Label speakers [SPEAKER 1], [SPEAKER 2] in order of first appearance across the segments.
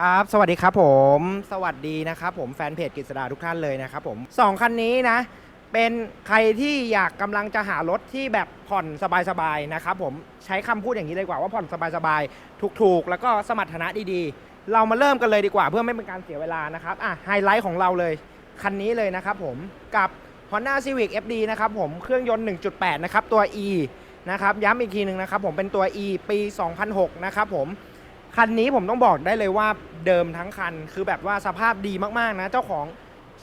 [SPEAKER 1] ครับ สวัสดีครับผม สวัสดีนะครับผมแฟนเพจกฤษดาทุกท่านเลยนะครับผมสองคันนี้นะ เป็นใครที่อยากกำลังจะหารถที่แบบผ่อนสบายๆนะครับผมใช้คำพูดอย่างนี้เลยกว่าว่าผ่อนสบายๆถูกๆ แล้วก็สมรรถนะดีๆ เรามาเริ่มกันเลยดีกว่าเพื่อไม่เป็นการเสียเวลานะครับอะไฮไลท์ของเราเลยคันนี้เลยนะครับผมกับ Honda Civic FD นะครับผมเครื่องยนต์ 1.8 นะครับ ตัว E นะครับย้ำอีกทีหนึ่งนะครับผมเป็นตัว E ปี 2006 นะครับผม คันนี้ผมต้องบอกได้เลยว่าเดิมทั้งคัน คือแบบว่าสภาพดีมากๆนะเจ้าของ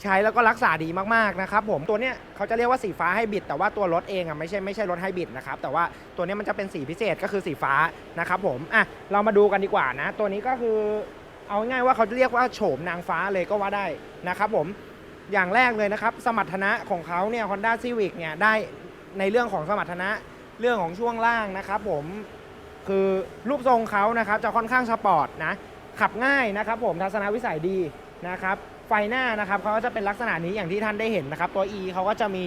[SPEAKER 1] ใช้แล้วก็รักษาดีมากๆนะครับผมตัวเนี้ยเขาจะเรียกว่าสีฟ้าไฮบริดแต่ว่าตัวรถเองอะไม่ใช่ไม่ใช่รถไฮบริดนะครับแต่ว่าตัวเนี้ยมันจะเป็นสีพิเศษก็คือสีฟ้านะครับผมอะเรามาดูกันดีกว่านะ ตัวนี้ก็คือเอาง่ายๆว่าเขาจะเรียกว่าโฉมนางฟ้าเลยก็ว่าได้นะครับผมอย่างแรกเลยนะครับสมรรถนะของเขาเนี่ย Honda Civic เนี่ยได้ในเรื่องของสมรรถนะเรื่องของช่วงล่างนะครับผม คือรูปทรงเขานะครับจะค่อนข้างสปอร์ตนะขับง่ายนะครับผมทัศนวิสัยดีนะครับไฟหน้านะครับเขาก็จะเป็นลักษณะนี้อย่างที่ท่านได้เห็นนะครับตัว E เขาก็จะมี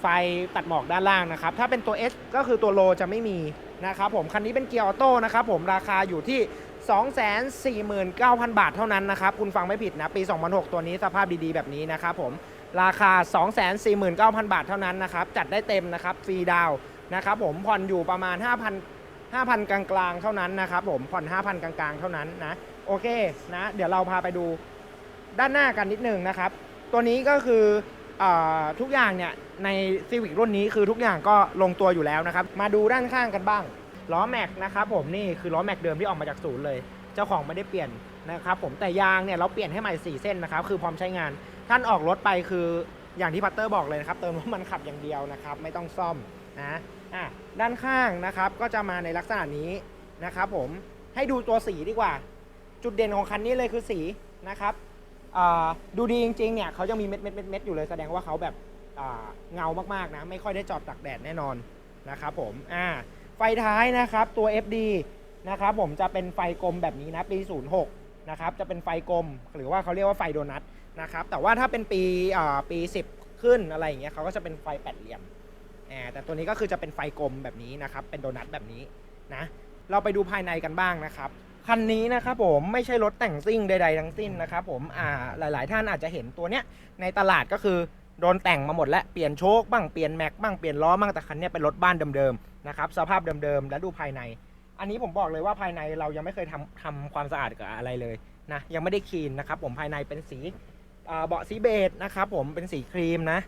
[SPEAKER 1] ไฟตัดหมอกด้านล่างนะครับถ้าเป็นตัว S ก็คือตัวโลจะไม่มีนะครับผมคันนี้เป็นเกียร์ออโต้นะครับผมราคาอยู่ที่ 249,000 บาทเท่านั้นนะครับคุณฟังไม่ผิดนะปี 2006 ตัวนี้สภาพดีๆแบบนี้นะครับผมราคา 249,000 บาทเท่านั้นนะครับจัดได้เต็มนะครับฟรีดาวน์นะครับผมผ่อนอยู่ประมาณ 5,000 5,000 กลางๆ เท่านั้นนะครับผมผ่อน 5,000 กลางๆ เท่านั้นนะโอเคนะเดี๋ยวเราพาไปดูด้านหน้ากันนิดนึงนะครับ ตัวนี้ก็คืออทุกอย่างเนี่ยใน Civic รุ่นนี้คือทุกอย่างก็ลงตัวอยู่แล้วนะครับ มาดูด้านข้างกันบ้างล้อแม็กนะครับผมนี่คือล้อแม็กเดิมที่ออกมาจากศูนย์เลย เจ้าของไม่ได้เปลี่ยนนะครับผมแต่ยางเนี่ยเราเปลี่ยนให้ใหม่4เส้นนะครับคือพร้อมใช้งาน ท่านออกรถไปคืออย่างที่พัตเตอร์บอกเลยนะครับเติมน้ำมันขับอย่างเดียวนะครับไม่ต้องซ่อมนะ อะด้านข้างนะครับก็จะมาในลักษณะนี้นะครับผมให้ดูตัวสีดีกว่า จุดเด่นของคันนี้เลยคือสีนะครับดูดีจริงๆเนี่ยเขายังมีเม็ดเม็ดเม็ดอยู่เลยแสดงว่าเขาแบบเงามากๆนะไม่ค่อยได้จอดตักแดดแน่นอนนะครับผมอ่าไฟท้ายนะครับตัว FD นะครับผมจะเป็นไฟกลมแบบนี้นะปี 06นะครับจะเป็นไฟกลมหรือว่าเขาเรียกว่าไฟโดนัทนะครับแต่ว่าถ้าเป็นปีปี 10 ขึ้นอะไรอย่างเงี้ยเขาก็จะเป็นไฟแปดเหลี่ยม อ่าแต่ตัวนี้ก็คือจะเป็นไฟกลมแบบนี้นะครับ เป็นโดนัทแบบนี้นะ เราไปดูภายในกันบ้างนะครับ คันนี้นะครับผมไม่ใช่รถแต่งซิ่งใดๆทั้งสิ้นนะครับผม อ่า หลายๆ ท่านอาจจะเห็นตัวเนี้ยในตลาดก็คือโดนแต่งมาหมดแล้ว เปลี่ยนโชคบ้าง เปลี่ยนแม็กบ้าง เปลี่ยนล้อบ้าง แต่คันนี้เป็นรถบ้านเดิมๆนะครับ สภาพเดิมๆ แล้วดูภายใน อันนี้ผมบอกเลยว่าภายในเรายังไม่เคยทำทำความสะอาดกับอะไรเลยนะ ยังไม่ได้คลีนนะครับผม ภายในเป็นสีเบาะสีเบจนะครับผม เป็นสีครีมนะ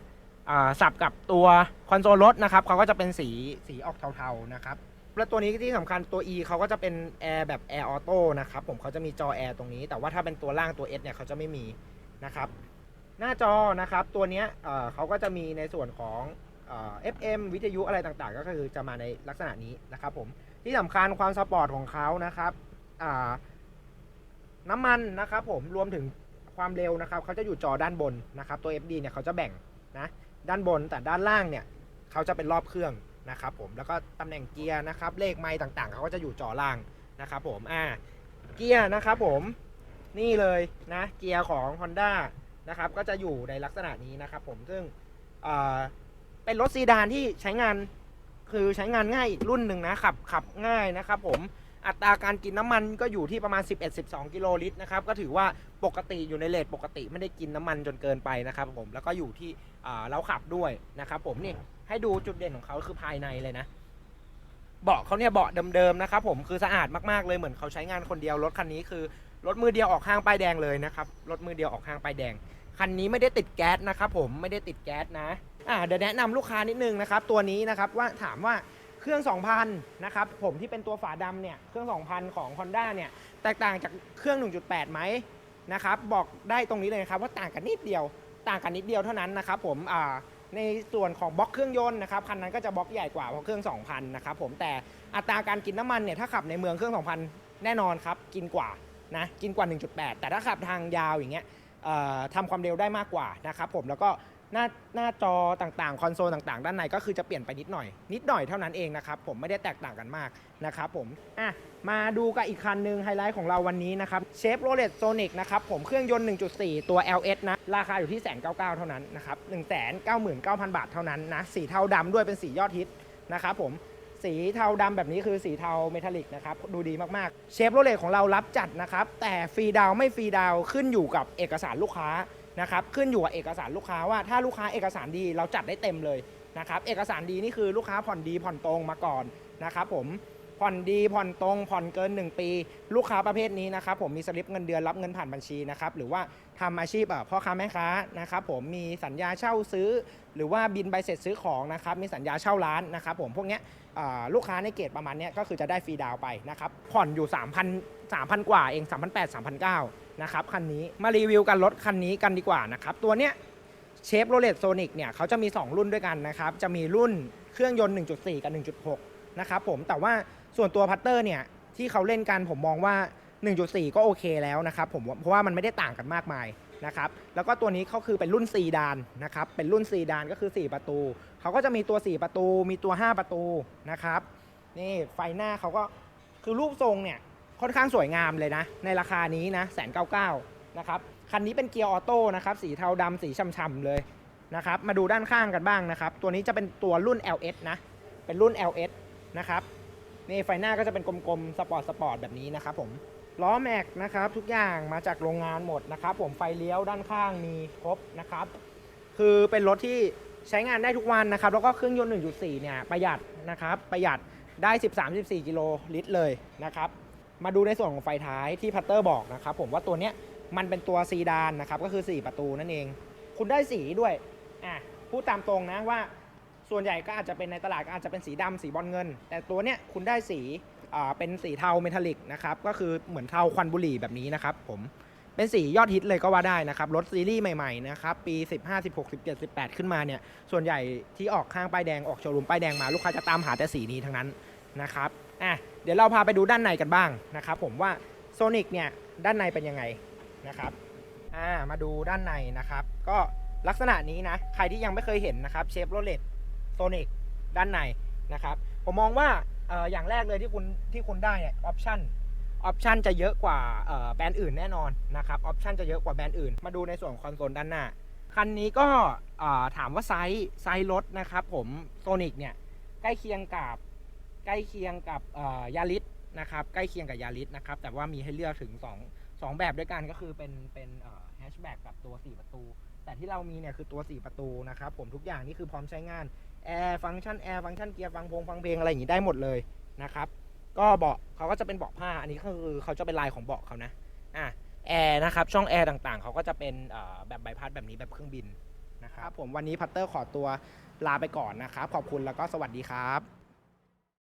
[SPEAKER 1] สับกับตัวคอนโซลรถนะครับเขาก็จะเป็นสีสีออกเทาๆนะครับแล้วตัวนี้ที่สำคัญตัว E เขาก็จะเป็นแอร์แบบแอร์ออโต้นะครับผมเขาจะมีจอแอร์ตรงนี้ แต่ว่าถ้าเป็นตัวล่างตัว S เนี่ยเขาจะไม่มีนะครับ หน้าจอนะครับตัวนี้เขาก็จะมีในส่วนของเอ่อ FM วิทยุอะไรต่างๆ ก็คือจะมาในลักษณะนี้นะครับผมที่สำคัญความสปอร์ตของเขานะครับน้ำมันนะครับผมรวมถึงความเร็วนะครับเขาจะอยู่จอด้านบนนะครับตัว FD เนี่ยเขาจะแบ่งนะ ด้านบนแต่ด้านล่างเนี่ยเขาจะเป็นรอบเครื่องนะครับผมแล้วก็ตำแหน่งเกียร์นะครับเลขไม้ต่างๆ เขาก็จะอยู่จอล่างนะครับผมอ่าเกียร์นะครับผมนี่เลยนะเกียร์ของ Honda นะครับก็จะอยู่ในลักษณะนี้นะครับผมซึ่งอ่าเป็นรถซีดานที่ใช้งานคือใช้งานง่ายอีกรุ่นหนึ่งนะขับขับง่ายนะครับผม อัตราการกินน้ำมันก็อยู่ที่ประมาณ 11-12 กิโลลิตรนะครับ ก็ถือว่าปกติอยู่ในเลทปกติไม่ได้กินน้ำมันจนเกินไปนะครับผม แล้วก็อยู่ที่เราขับด้วยนะครับผมนี่ให้ดูจุดเด่นของเขาคือภายในเลยนะเบาะเขาเนี่ยเบาะเดิมๆนะครับผมคือสะอาดมากๆเลยเหมือนเขาใช้งานคนเดียวรถคันนี้คือรถมือเดียวออกห้างป้ายแดงเลยนะครับรถมือเดียวออกห้างป้ายแดงคันนี้ไม่ได้ติดแก๊สนะครับผมไม่ได้ติดแก๊สนะอ่าเดี๋ยวแนะนำลูกค้านิดนึงนะครับตัวนี้นะครับว่าถามว่า เครื่อง 2,000 นะครับ ผมที่เป็นตัวฝาดำเนี่ย เครื่อง 2,000 ของ Honda เนี่ย แตกต่างจากเครื่อง 1.8 ไหมนะครับ บอกได้ตรงนี้เลยนะครับว่าต่างกันนิดเดียว ต่างกันนิดเดียวเท่านั้นนะครับผมอ่าในส่วนของบล็อกเครื่องยนต์นะครับ คันนั้นก็จะบล็อกใหญ่กว่าเพราะเครื่อง 2,000 นะครับผม แต่อัตราการกินน้ำมันเนี่ย ถ้าขับในเมืองเครื่อง 2,000 แน่นอนครับ กินกว่านะ กินกว่า 1.8 แต่ถ้าขับทางยาวอย่างเงี้ยทำความเร็วได้มากกว่านะครับผม แล้วก็ หน้าหน้าจอต่างๆ คอนโซลต่างๆ ด้านในก็คือจะเปลี่ยนไปนิดหน่อย นิดหน่อยเท่านั้นเองนะครับ ผมไม่ได้แตกต่างกันมากนะครับผมอะมาดูกับอีกคันหนึ่งไฮไลท์ของเราวันนี้นะครับเชฟโรเลตโซนิกนะครับผมเครื่องยนต์ 1.4 ตัว LS นะ ราคาอยู่ที่แสนเก้าเท่านั้นนะครับ1 9 9 0 0 0บาทเท่านั้นนะสีเทาดำด้วยเป็นสียอดฮิตนะครับผมสีเทาดำแบบนี้คือสีเทาเมทัลลิกนะครับ ดูดีมาก ๆ เชฟโรเลตของเรารับจัดนะครับ แต่ฟรีดาวไม่ฟรีดาวขึ้นอยู่กับเอกสารลูกค้า นะครับขึ้นอยู่กับเอกสารลูกค้าว่าถ้าลูกค้าเอกสารดีเราจัดได้เต็มเลยนะครับเอกสารดีนี่คือลูกค้าผ่อนดีผ่อนตรงมาก่อนนะครับผม ผ่อนดีผ่อนตรงผ่อนเกิน 1 ปี ลูกค้าประเภทนี้นะครับผมมีสลิปเงินเดือนรับเงินผ่านบัญชีนะครับหรือว่าทำอาชีพพ่อค้าแม่ค้านะครับผมมีสัญญาเช่าซื้อ หรือว่าบินใบเสร็จซื้อของนะครับมีสัญญาเช่าร้านนะครับผมพวกเนี้ยลูกค้าในเกรดประมาณนี้ก็คือจะได้ฟรีดาวไปนะครับผ่อนอยู่ 3,000 3,000 กว่าเอง 3,800 3,900นะครับคันนี้มารีวิวกันรถคันนี้กันดีกว่านะครับตัวเนี้ยเชฟโรเลตโซนิกเนี่ยเขาจะมี 2 รุ่นด้วยกันนะครับ จะมีรุ่นเครื่องยนต์ 1.4 กับ 1.6 นะครับผมแต่ว่า ส่วนตัวพัตเตอร์เนี่ยที่เขาเล่นกันผมมองว่า 1.4 ก็โอเคแล้วนะครับผมเพราะว่ามันไม่ได้ต่างกันมากมายนะครับแล้วก็ตัวนี้เขาคือเป็นรุ่นซีดานนะครับเป็นรุ่นซีดานก็คือ 4 ประตู เขาก็จะมีตัว 4 ประตู มีตัว 5 ประตูนะครับนี่ไฟหน้าเขาก็คือรูปทรงเนี่ยค่อนข้างสวยงามเลยนะ ในราคานี้นะแสนเก้าเก้านะครับคันนี้เป็นเกียร์ออโต้นะครับสีเทาดำสีช่ำๆเลยนะครับมาดูด้านข้างกันบ้างนะครับ ตัวนี้จะเป็นตัวรุ่น LS นะเป็นรุ่น LS นะครับ นี่ไฟหน้าก็จะเป็นกลมๆ สปอร์ตสปอร์ตแบบนี้นะครับผม ล้อแม็กนะครับทุกอย่างมาจากโรงงานหมดนะครับผมไฟเลี้ยวด้านข้างมีครบนะครับ คือเป็นรถที่ใช้งานได้ทุกวันนะครับ แล้วก็เครื่องยนต์ 1.4 เนี่ยประหยัดนะครับ ประหยัดได้ 13-14 กิโลลิตรเลยนะครับ มาดูในส่วนของไฟท้ายที่พัตเตอร์บอกนะครับผมว่าตัวเนี้ยมันเป็นตัวซีดานนะครับ ก็คือ 4 ประตูนั่นเอง คุณได้สีด้วย อะ พูดตามตรงนะว่า ส่วนใหญ่ก็อาจจะเป็นในตลาดก็อาจจะเป็นสีดำสีบอลเงิน แต่ตัวเนี้ยคุณได้สีเป็นสีเทาเมทัลลิกนะครับก็คือเหมือนเทาควันบุหรี่แบบนี้นะครับผมเป็นสียอดฮิตเลยก็ว่าได้นะครับรถซีรีส์ใหม่ๆนะครับปี 15 16 17 18 ขึ้นมาเนี่ยส่วนใหญ่ที่ออกข้างป้ายแดงออกโชว์รูมป้ายแดงมาลูกค้าจะตามหาแต่สีนี้ทั้งนั้นนะครับอะเดี๋ยวเราพาไปดูด้านในกันบ้างนะครับผมว่าโซนิกเนี่ยด้านในเป็นยังไงนะครับอ่ามาดูด้านในนะครับ ก็ลักษณะนี้นะ ใครที่ยังไม่เคยเห็นนะครับเชฟโรเลต โซนิกด้านในนะครับ ผมมองว่าออย่างแรกเลยที่คุณที่คุณได้เนี่ยออปชั่นออปชันจะเยอะกว่าแบรนด์อื่นแน่นอนนะครับออปชันจะเยอะกว่าแบรนด์อื่น มาดูในส่วนคอนโซลด้านหน้า คันนี้ก็ถามว่าไซส์ไซส์รถนะครับผมโซนิกเนี่ยใกล้เคียงกับใกล้เคียงกับยาริสนะครับใกล้เคียงกับยาริสนะครับแต่ว่ามีให้เลือกถึง 2 2 แบบด้วยกันก็คือเป็นเป็นแฮชแบ็กกับตัว 4 ประตู แต่ที่เรามีเนี่ยคือตัว 4 ประตูนะครับผมทุกอย่างนี่คือพร้อมใช้งาน แอร์ฟังก์ชันแอร์ฟังก์ชันเกียร์ฟังพงฟังเพลงอะไรอย่างนี้ได้หมดเลยนะครับ ก็เบาะเขาก็จะเป็นเบาะผ้าอันนี้คือเขาจะเป็นลายของเบาะเขานะอะแอร์นะครับช่องแอร์ต่างๆ เขาก็จะเป็นแบบใบพัดแบบนี้แบบเครื่องบินนะครับผมวันนี้พัตเตอร์ขอตัวลาไปก่อนนะครับ ขอบคุณแล้วก็สวัสดีครับ